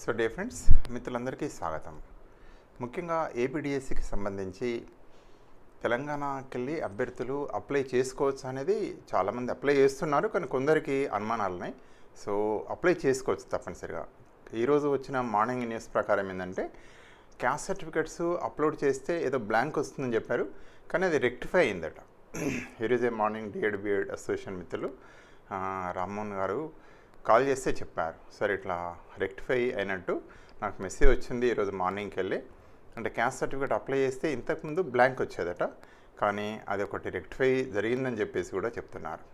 So day friends మిత్రులందరికీ స్వాగతం. ముఖ్యంగా ఏపీడిఎస్సికి సంబంధించి తెలంగాణకెళ్ళి అభ్యర్థులు అప్లై చేసుకోవచ్చు అనేది చాలామంది అప్లై చేస్తున్నారు కానీ కొందరికి అనుమానాలున్నాయి. సో అప్లై చేసుకోవచ్చు తప్పనిసరిగా. ఈరోజు వచ్చిన మార్నింగ్ న్యూస్ ప్రకారం ఏంటంటే క్యాస్ట్ సర్టిఫికెట్స్ అప్లోడ్ చేస్తే ఏదో బ్లాంక్ వస్తుందని చెప్పారు కానీ అది రెక్టిఫై అయిందట. ఈరోజే ఏ మార్నింగ్ డిఎడ్ బిఎడ్ అసోసియేషన్ మిత్రులు రామ్మోహన్ గారు కాల్ చేస్తే చెప్పారు. సార్ ఇట్లా రెక్టిఫై అయినట్టు నాకు మెసేజ్ వచ్చింది ఈరోజు మార్నింగ్కి వెళ్ళి. అంటే క్యాస్ట్ సర్టిఫికేట్ అప్లై చేస్తే ఇంతకుముందు బ్లాంక్ వచ్చేదట. కానీ అది ఒకటి రెక్టిఫై జరిగిందని చెప్పేసి కూడా చెప్తున్నారు.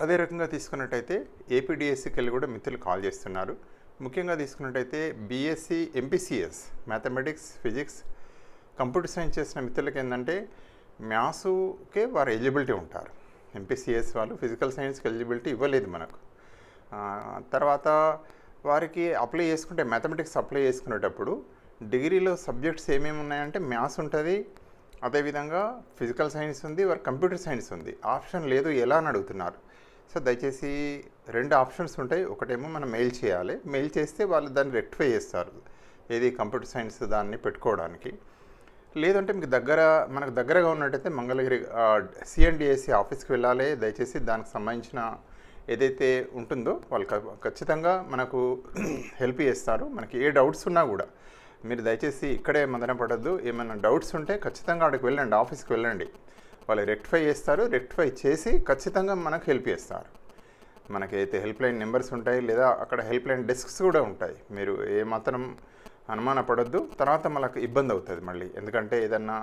అదే రకంగా తీసుకున్నట్టయితే ఏపీడిఎస్సికి వెళ్ళి కూడా మిత్రులు కాల్ చేస్తున్నారు. ముఖ్యంగా తీసుకున్నట్టయితే BSc MPCS mathematics physics computer science చేసిన మిత్రులకి ఏంటంటే మ్యాథ్స్కే వారు ఎలిజిబిలిటీ ఉంటారు. ఎంపీసీఎస్ వాళ్ళు ఫిజికల్ సైన్స్కి ఎలిజిబిలిటీ ఇవ్వలేదు మనకు. తర్వాత వారికి అప్లై చేసుకుంటే మ్యాథమెటిక్స్ అప్లై చేసుకునేటప్పుడు డిగ్రీలో సబ్జెక్ట్స్ ఏమేమి ఉన్నాయంటే మ్యాథ్స్ ఉంటుంది అదేవిధంగా ఫిజికల్ సైన్స్ ఉంది వారు కంప్యూటర్ సైన్స్ ఉంది. ఆప్షన్ లేదు ఎలా అని అడుగుతున్నారు. సో దయచేసి రెండు ఆప్షన్స్ ఉంటాయి. ఒకటేమో మనం మెయిల్ చేయాలి. మెయిల్ చేస్తే వాళ్ళు దాన్ని రెక్టిఫై చేస్తారు. ఏది కంప్యూటర్ సైన్స్ దాన్ని పెట్టుకోవడానికి. లేదంటే మీకు దగ్గర మనకు దగ్గరగా ఉన్నట్టయితే మంగళగిరి సిఎన్డిఎస్సి ఆఫీస్కి వెళ్ళాలి. దయచేసి దానికి సంబంధించిన ఏదైతే ఉంటుందో వాళ్ళు ఖచ్చితంగా మనకు హెల్ప్ చేస్తారు. మనకి ఏ డౌట్స్ ఉన్నా కూడా. మీరు దయచేసి ఇక్కడే మదన పడద్దు. ఏమైనా డౌట్స్ ఉంటే ఖచ్చితంగా అక్కడికి వెళ్ళండి ఆఫీస్కి వెళ్ళండి. వాళ్ళు రెక్టిఫై చేస్తారు. రెక్టిఫై చేసి ఖచ్చితంగా మనకు హెల్ప్ చేస్తారు. మనకి అయితే హెల్ప్ లైన్ నెంబర్స్ ఉంటాయి లేదా అక్కడ హెల్ప్ లైన్ డెస్క్స్ కూడా ఉంటాయి. మీరు ఏమాత్రం అనుమాన పడద్దు తర్వాత మనకు ఇబ్బంది అవుతుంది మళ్ళీ. ఎందుకంటే ఏదన్నా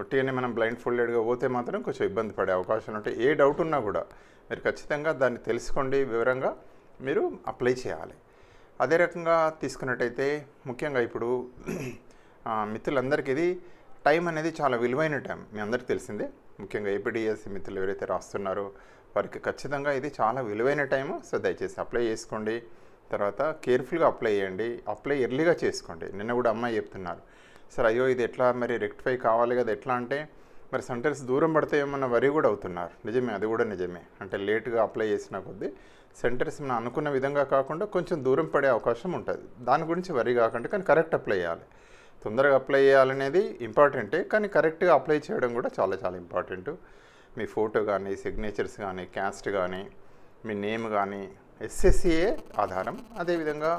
ఒట్టిగానే మనం బ్లైండ్ ఫోల్డెడ్గా పోతే మాత్రం కొంచెం ఇబ్బంది పడే అవకాశం ఉంటాయి ఏ డౌట్ ఉన్నా కూడా మీరు ఖచ్చితంగా దాన్ని తెలుసుకోండి వివరంగా మీరు అప్లై చేయాలి. అదే రకంగా తీసుకున్నట్టయితే ముఖ్యంగా ఇప్పుడు మిత్రులందరికీ ఇది టైం అనేది చాలా విలువైన టైం మీ అందరికీ తెలిసిందే. ముఖ్యంగా ఏపీడిఎస్సి మిత్రులు ఎవరైతే రాస్తున్నారో వారికి ఖచ్చితంగా ఇది చాలా విలువైన టైము సో దయచేసి అప్లై చేసుకోండి. తర్వాత కేర్ఫుల్గా అప్లై చేయండి. అప్లై ఎర్లీగా చేసుకోండి. నిన్న కూడా అమ్మాయి చెప్తున్నారు. సార్ అయ్యో ఇది ఎట్లా మరి రెక్టిఫై కావాలి కదా ఎట్లా అంటే మరి సెంటర్స్ దూరం పడితే ఏమన్నా వరి కూడా అవుతున్నారు. నిజమే అది కూడా నిజమే. అంటే లేట్గా అప్లై చేసిన కొద్దీ సెంటర్స్ మనం అనుకున్న విధంగా కాకుండా కొంచెం దూరం పడే అవకాశం ఉంటుంది. దాని గురించి వరి కాకుండా కానీ కరెక్ట్ అప్లై చేయాలి. తొందరగా అప్లై చేయాలనేది ఇంపార్టెంటే కానీ కరెక్ట్గా అప్లై చేయడం కూడా చాలా చాలా ఇంపార్టెంట్. మీ ఫోటో కానీ సిగ్నేచర్స్ కానీ క్యాస్ట్ కానీ మీ నేమ్ కానీ ఎస్ఎస్సిఏ ఆధారం. అదేవిధంగా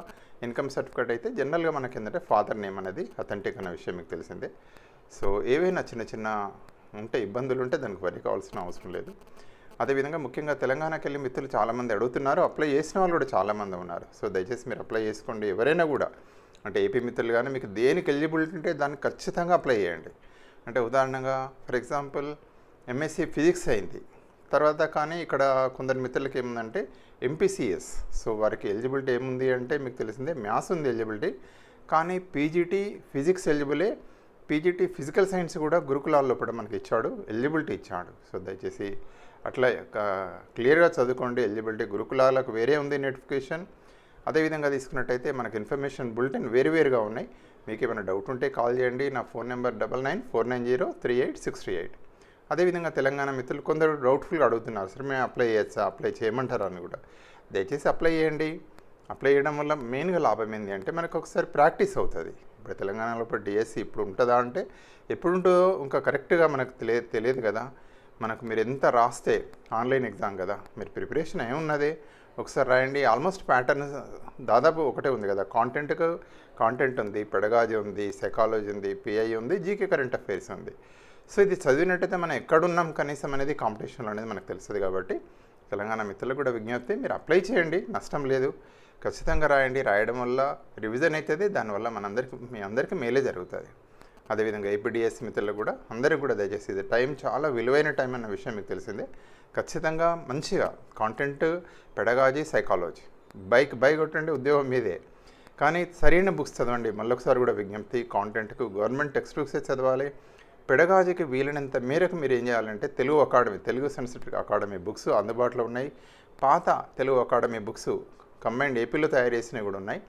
ఇన్కమ్ సర్టిఫికేట్ అయితే జనరల్గా మనకి ఏంటంటే ఫాదర్ నేమ్ అనేది అథెంటిక్ అనే విషయం మీకు తెలిసిందే. సో ఏవైనా చిన్న చిన్న ఉంటే ఇబ్బందులు ఉంటే దానికి వరి కావాల్సిన అవసరం లేదు. అదేవిధంగా ముఖ్యంగా తెలంగాణకి వెళ్ళి మిత్రులు చాలామంది అడుగుతున్నారు. అప్లై చేసిన వాళ్ళు కూడా చాలామంది ఉన్నారు. సో దయచేసి మీరు అప్లై చేసుకోండి. ఎవరైనా కూడా అంటే ఏపీ మిత్రులు కానీ మీకు దేనికి ఎలిజిబిలిటీ ఉంటే దాన్ని ఖచ్చితంగా అప్లై చేయండి. అంటే ఉదాహరణగా ఫర్ ఎగ్జాంపుల్ ఎంఎస్సి ఫిజిక్స్ అయింది. తర్వాత కానీ ఇక్కడ కొందరు మిత్రులకి ఏముందంటే ఎంపీసీఎస్ సో వారికి ఎలిజిబిలిటీ ఏముంది అంటే మీకు తెలిసిందే మ్యాథ్స్ ఉంది ఎలిజిబిలిటీ కానీ పీజీటీ ఫిజిక్స్ ఎలిజిబులే పీజీటీ ఫిజికల్ సైన్స్ కూడా గురుకులాల్లో కూడా మనకి ఇచ్చాడు ఎలిజిబిలిటీ ఇచ్చాడు. సో దయచేసి అట్లా క్లియర్గా చదువుకోండి ఎలిజిబిలిటీ గురుకులాలకు వేరే ఉంది నోటిఫికేషన్ అదేవిధంగా తీసుకున్నట్టయితే మనకి ఇన్ఫర్మేషన్ బులెటిన్ వేరు వేరుగా ఉన్నాయి. మీకు ఏమైనా డౌట్ ఉంటే కాల్ చేయండి. నా phone number double nine four nine zero three eight six three eight అదేవిధంగా తెలంగాణ మిత్రులు కొందరు డౌట్ఫుల్గా అడుగుతున్నారు. సార్ మేము అప్లై చేయొచ్చా? అప్లై చేయమంటారా? అని కూడా. దయచేసి అప్లై చేయండి. అప్లై చేయడం వల్ల మెయిన్గా లాభం ఏంటి అంటే మనకు ఒకసారి ప్రాక్టీస్ అవుతుంది. ఇప్పుడు తెలంగాణలో ఇప్పుడు డిఎస్సి ఇప్పుడు ఉంటుందా అంటే ఎప్పుడు ఉంటుందో ఇంకా కరెక్ట్గా మనకు తెలియ తెలియదు కదా. మనకు మీరు ఎంత రాస్తే ఆన్లైన్ ఎగ్జామ్ కదా. మీరు ప్రిపరేషన్ ఏమున్నది ఒకసారి రాయండి. ఆల్మోస్ట్ ప్యాటర్న్ దాదాపు ఒకటే ఉంది కదా. కాంటెంట్కు కాంటెంట్ ఉంది పెడగాజీ ఉంది సైకాలజీ ఉంది పిఐ ఉంది జీకే కరెంట్ అఫైర్స్ ఉంది. సో ఇది చదివినట్టయితే మనం ఎక్కడున్నాం కనీసం అనేది కాంపిటీషన్లో అనేది మనకు తెలుస్తుంది కాబట్టి తెలంగాణ మిత్రులకు కూడా విజ్ఞప్తి మీరు అప్లై చేయండి నష్టం లేదు. ఖచ్చితంగా రాయండి. రాయడం వల్ల రివిజన్ అవుతుంది దానివల్ల మనందరికీ మీ అందరికీ మేలే జరుగుతుంది. అదేవిధంగా ఏపీడిఎస్ మిత్రులకు కూడా అందరికీ కూడా దయచేసి ఇది టైం చాలా విలువైన టైం అన్న విషయం మీకు తెలిసిందే. ఖచ్చితంగా మంచిగా కాంటెంట్ పెడగాజీ సైకాలజీ బైక్ బై కొట్టండి ఉద్యోగం మీదే. కానీ సరైన బుక్స్ చదవండి. మళ్ళొకసారి కూడా విజ్ఞప్తి కాంటెంట్కు గవర్నమెంట్ టెక్స్ట్ బుక్సే చదవాలి? పెడగాజీకి వీలైనంత మేరకు మీరు ఏం చేయాలంటే తెలుగు అకాడమీ తెలుగు సంస్కృతి అకాడమీ బుక్స్ అందుబాటులో ఉన్నాయి. పాత తెలుగు అకాడమీ బుక్స్ కంబైన్డ్ ఏపీలో తయారు చేసినవి కూడా ఉన్నాయి.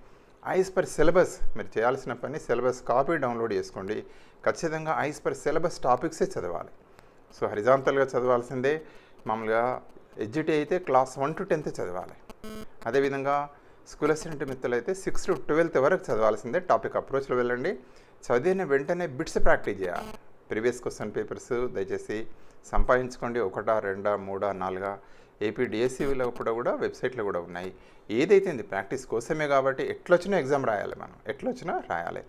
ఐస్ పర్ సిలబస్ మీరు చేయాల్సిన పని సిలబస్ కాపీ డౌన్లోడ్ చేసుకోండి. ఖచ్చితంగా ఐస్ పర్ సిలబస్ టాపిక్సే చదవాలి. సో హరిజాంతల్గా చదవాల్సిందే. మామూలుగా ఎడ్జిటీ అయితే క్లాస్ వన్ టు టెన్త్ చదవాలి. అదేవిధంగా స్కూల్ అసిస్టెంట్ మిత్రులు అయితే సిక్స్త్ టు ట్వెల్త్ వరకు చదవాల్సిందే. టాపిక్ అప్రోచ్లో వెళ్ళండి. చదివిన వెంటనే బిట్స్ ప్రాక్టీస్ చేయాలి. ప్రీవియస్ క్వశ్చన్ పేపర్స్ దయచేసి సంపాదించుకోండి. ఒకటా రెండా మూడా నాలుగా? ఏపీ డిఎస్సీలో కూడా కూడా వెబ్సైట్లో కూడా ఉన్నాయి. ఏదైతే ఇది ప్రాక్టీస్ కోసమే కాబట్టి ఎట్లొచ్చినా ఎగ్జామ్ రాయాలి మనం. ఎట్లొచ్చినా రాయాలి.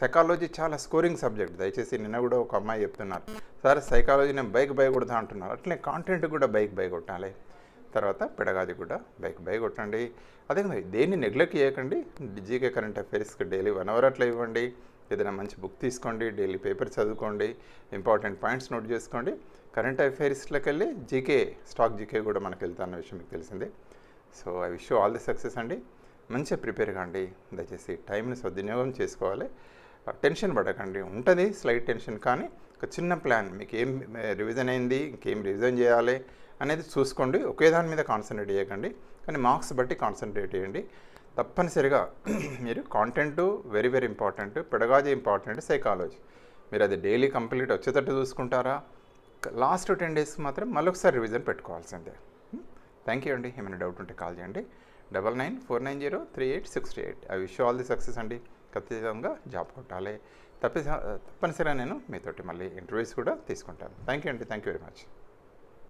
సైకాలజీ చాలా స్కోరింగ్ సబ్జెక్ట్. దయచేసి నిన్న కూడా ఒక అమ్మాయి చెప్తున్నారు. సార్ సైకాలజీ నేను బైక్ బై కొడతా అంటున్నారు. అట్లనే కాంటెంట్ కూడా బైక్ బై కొట్టాలి తర్వాత పెడగాది కూడా బైక్ బై కొట్టండి అదే దేన్ని నెగ్లెక్ట్ చేయకండి? జీకే కరెంట్ అఫైర్స్కి డైలీ వన్ అవర్ అట్లా ఇవ్వండి. ఏదైనా మంచి బుక్ తీసుకోండి డైలీ పేపర్ చదువుకోండి ఇంపార్టెంట్ పాయింట్స్ నోట్ చేసుకోండి. కరెంట్ అఫైర్స్లోకి వెళ్ళి జీకే స్టాక్ జీకే కూడా మనకు వెళ్తాన్న విషయం మీకు తెలిసిందే. So I wish all the success అండి. మంచిగా ప్రిపేర్ కాండి. దయచేసి టైంని సద్వినియోగం చేసుకోవాలి. టెన్షన్ పడకండి. ఉంటుంది స్లైట్ టెన్షన్ కానీ ఒక చిన్న ప్లాన్. మీకు ఏం రివిజన్ అయింది ఇంకేం రివిజన్ చేయాలి అనేది చూసుకోండి. ఒకే దాని మీద కాన్సన్ట్రేట్ చేయకండి. కానీ మార్క్స్ బట్టి కాన్సన్ట్రేట్ చేయండి. తప్పనిసరిగా మీరు content very very important pedagogy important psychology మీరు అది డైలీ కంప్లీట్ వచ్చేటట్టు చూసుకుంటారా? లాస్ట్ టెన్ డేస్ మాత్రం మళ్ళొకసారి రివిజన్ పెట్టుకోవాల్సిందే. Hmm? థ్యాంక్ యూ అండి. ఏమైనా డౌట్ ఉంటే కాల్ చేయండి. Double nine four nine zero three eight six eight I wish all the success అండి. ఖచ్చితంగా జాబ్ కొట్టాలి. తప్పి తప్పనిసరిగా నేను మీతోటి మళ్ళీ ఇంటర్వ్యూస్ కూడా తీసుకుంటాను. థ్యాంక్ యూ అండి. Thank you very much